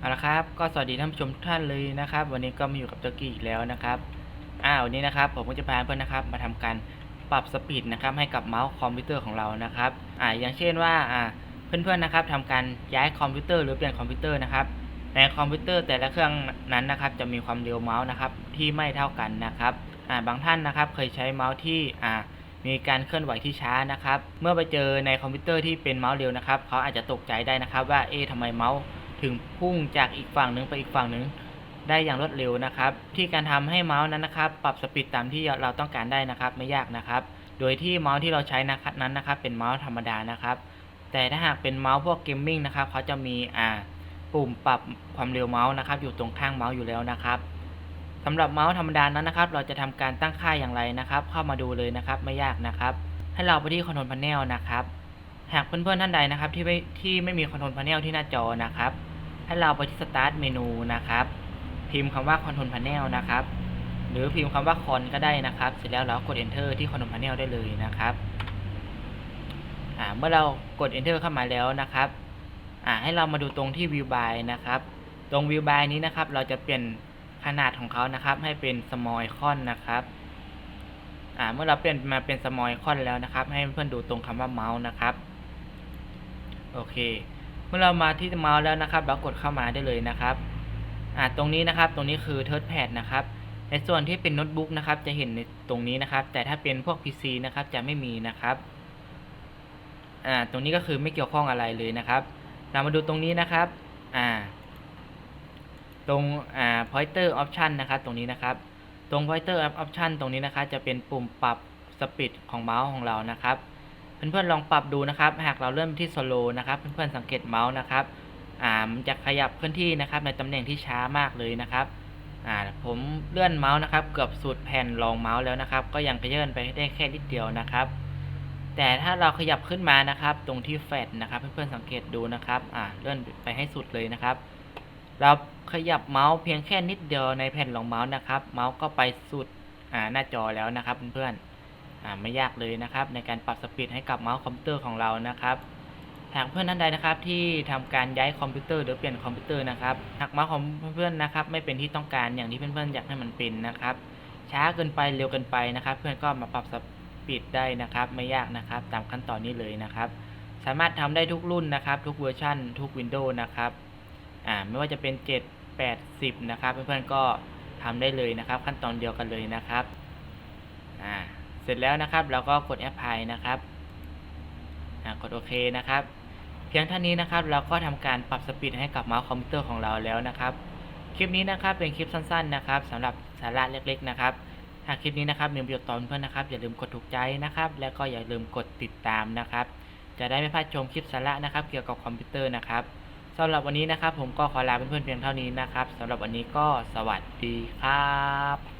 เอาละครับก็สวัสดีท่านผู้ชมทุกท่านเลยนะครับ วันนี้ก็มาอยู่กับเจ้ากี้อีกแล้วนะครับอ่าวันนี้นะครับ ผมก็จะพาเพื่อนนะครับ มาทำการปรับสปีดนะครับให้กับเมาส์คอมพิวเตอร์ของเรานะครับอ่าอย่างเช่นว่าอ่าเพื่อนๆนะครับทำการย้ายคอมพิวเตอร์หรือเปลี่ยนคอมพิวเตอร์นะครับในคอมพิวเตอร์แต่ละเครื่องนั้นนะครับ จะมีความเร็วเมาส์นะครับที่ไม่เท่ากันนะครับอ่าบางท่านนะครับเคยใช้เมาส์ที่อ่ามีการเคลื่อนไหวที่ช้านะครับ เมื่อไปเจอในคอมพิวเตอร์ที่เป็นเมาส์เร็วนะครับเขาอาจจะตกใจได้นะครับว่าเอ๊ะทำไมเมาส์ ถึงพุ่งจากอีกฝั่งหนึ่งไปอีกฝั่งหนึ่งได้อย่างรวดเร็วนะครับ ที่การทำให้เมาส์นั้นนะครับ ปรับสปีดตามที่เราต้องการได้นะครับ ไม่ยากนะครับ โดยที่เมาส์ที่เราใช้นะครับนั้นนะครับ เป็นเมาส์ธรรมดานะครับ แต่ถ้าหากเป็นเมาส์พวกเกมมิ่งนะครับเขาจะมีอ่าปุ่มปรับความเร็วเมาส์นะครับ อยู่ตรงข้างเมาส์อยู่แล้วนะครับสำหรับเมาส์ธรรมดานั้นนะครับ เราจะทำการตั้งค่าอย่างไรนะครับ เข้ามาดูเลยนะครับ ไม่ยากนะครับ ให้เราไปที่คอนโทรลพาเนลนะครับ หากเพื่อนๆท่านใดนะครับ ที่ไม่ที่ไม่มีคอนโทรลพาเนลที่หน้าจอนะครับ ให้เราไปที่สตาร์ทเมนูนะครับ พิมพ์คำว่าคอนโทรลพาเนลนะครับ หรือพิมพ์คำว่าคอนก็ได้นะครับ เสร็จแล้วเรากด enter ที่คอนโทรลพาเนลได้เลยนะครับอ่าเมื่อเรากด enter เข้ามาแล้วนะครับอ่าให้เรามาดูตรงที่ view by นะครับ ตรง view by นี้นะครับ เราจะเปลี่ยนขนาดของเขานะครับ ให้เป็น small icon นะครับอ่าเมื่อเราเปลี่ยนมาเป็น small icon แล้วนะครับ ให้เพื่อนดูตรงคำว่าเมาส์นะครับ โอเค เมื่อเรามาที่เมาส์แล้วนะครับ เรากดเข้ามาได้เลยนะครับอ่าตรงนี้นะครับตรงนี้คือ third pad นะครับในส่วนที่เป็นโน้ตบุ๊กนะครับ จะเห็นในตรงนี้นะครับ แต่ถ้าเป็นพวก PC นะครับจะไม่มีนะครับอ่าตรงนี้ก็คือไม่เกี่ยวข้องอะไรเลยนะครับ เรามาดูตรงนี้นะครับอ่าตรงอ่า pointer option นะครับตรงนี้นะครับ ตรง pointer option ตรงนี้นะครับ จะเป็นปุ่มปรับสปีดของเมาส์ของเรานะครับ เพื่อนๆลองปรับดูนะครับ หากเราเริ่มที่ slow นะครับ เพื่อนๆสังเกตเมาส์นะครับ อ่ามันจะขยับเคลื่อนที่นะครับ ในตำแหน่งที่ช้ามากเลยนะครับ อ่าผมเลื่อนเมาส์นะครับ เกือบสุดแผ่นรองเมาส์แล้วนะครับ ก็ยังกระเยื่อนไปได้แค่นิดเดียวนะครับ แต่ถ้าเราขยับขึ้นมานะครับ ตรงที่แฟดนะครับ เพื่อนๆสังเกตดูนะครับ อ่าเลื่อนไปให้สุดเลยนะครับ เราขยับเมาส์เพียงแค่นิดเดียวในแผ่นรองเมาส์นะครับ เมาส์ก็ไปสุดอ่าหน้าจอแล้วนะครับเพื่อนๆ ไม่ยากเลยนะครับ ในการปรับสปีดให้กับเมาส์คอมพิวเตอร์ของเรานะครับ หากเพื่อนท่านใดนะครับที่ทำการย้ายคอมพิวเตอร์หรือเปลี่ยนคอมพิวเตอร์นะครับหากเมาส์ของเพื่อนๆนะครับ ไม่เป็นที่ต้องการอย่างที่เพื่อนๆอยากให้มันเป็นนะครับ ช้าเกินไปเร็วเกินไปนะครับ เพื่อนก็มาปรับสปีดได้นะครับ ไม่ยากนะครับ ตามขั้นตอนนี้เลยนะครับ สามารถทำได้ทุกรุ่นนะครับ ทุกเวอร์ชันทุกวินโดว์นะครับอ่าไม่ว่าจะเป็น 7 8 10 นะครับ เพื่อนๆก็ทำได้เลยนะครับ ขั้นตอนเดียวกันเลยนะครับอ่า สร็จแล้วนะครับเราก็กด apply นะครับกดโอเคนะครับ เพียงเท่านี้นะครับ เราก็ทำการปรับสปีดให้กับเมาส์คอมพิวเตอร์ของเราแล้วนะครับ คลิปนี้นะครับเป็นคลิปสั้นๆนะครับสำหรับสาระเล็กๆนะครับหากคลิปนี้นะครับมีประโยชน์ต่อเพื่อนๆนะครับอย่าลืมกดถูกใจนะครับ แล้วก็อย่าลืมกดติดตามนะครับ จะได้ไม่พลาดชมคลิปสาระนะครับ เกี่ยวกับคอมพิวเตอร์นะครับสำหรับวันนี้นะครับ ผมก็ขอลาเพื่อนๆเพียงเท่านี้นะครับสำหรับวันนี้ก็สวัสดีครับ